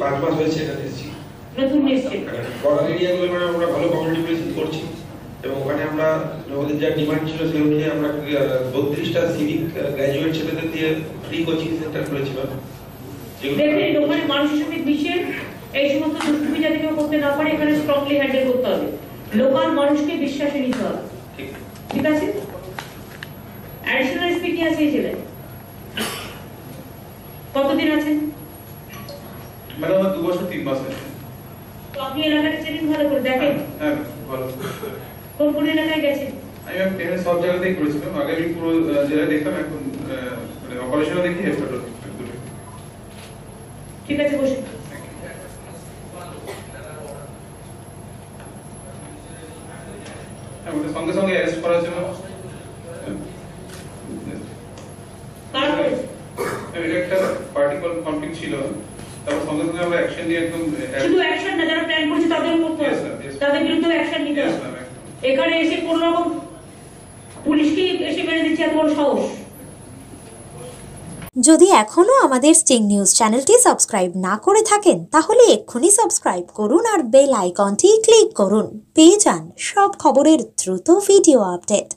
পাঁচ মাস হয়েছে এখানে এসেছি। নতুন এসছে। বর্ডার এরিয়াগুলো মানে আমরা ভালো কমিউনিটি পুলিশিং করছি। এবং ওখানে আমরা আমাদের যা ডিমান্ড ছিল সেই অনুযায়ী আমরা বত্রিশটা সিভিক গ্র্যাজুয়েট ছেলেদের দিয়ে ফ্রি কোচিং সেন্টার খুলেছিলাম যেগুলো ওখানে মানুষের সাথে মিশে এই সমস্ত দুষ্টুমি যাতে কেউ করতে না পারে এখানে স্ট্রংলি হ্যান্ডেল করতে হবে। লোকাল মানুষকে বিশ্বাসে নিতে হবে। ঠিক। আছে? অ্যাডিশনাল জেলায়। কতদিন আছেন? ম্যাডাম আমার দু বছর তিন মাস আছে তো আপনি এলাকাটা চেনেন ভালো করে দেখেন? হ্যাঁ ভালো কোন কোন এলাকায় গেছেন? আমি সব জায়গাতেই করেছিলাম। আগে আমি পুরো জেলায় এখন মানে অপারেশনও দেখি হেডকোয়ার্টার ঠিক আছে বসে সঙ্গে সঙ্গে অ্যারেস্ট করার জন্য। এটা একটা কনফ্লিক্ট ছিল। তারপর সঙ্গে সঙ্গে আমরা অ্যাকশন নিয়ে একদম শুধু অ্যাকশন না যারা প্ল্যান করছে তাদের করতে Yes, হবে ma'am, yes, ma'am. তাদের বিরুদ্ধে অ্যাকশন নিতে Yes, হবে ma'am, একদম। এখানে এসে কোন রকম পুলিশকে এসে মেরে দিচ্ছে এত সাহস যদি এখনও আমাদের স্টিং নিউজ চ্যানেলটি সাবস্ক্রাইব না করে থাকেন তাহলে এক্ষুনি সাবস্ক্রাইব করুন আর বেল আইকনটি ক্লিক করুন পেয়ে যান সব খবরের দ্রুত ভিডিও আপডেট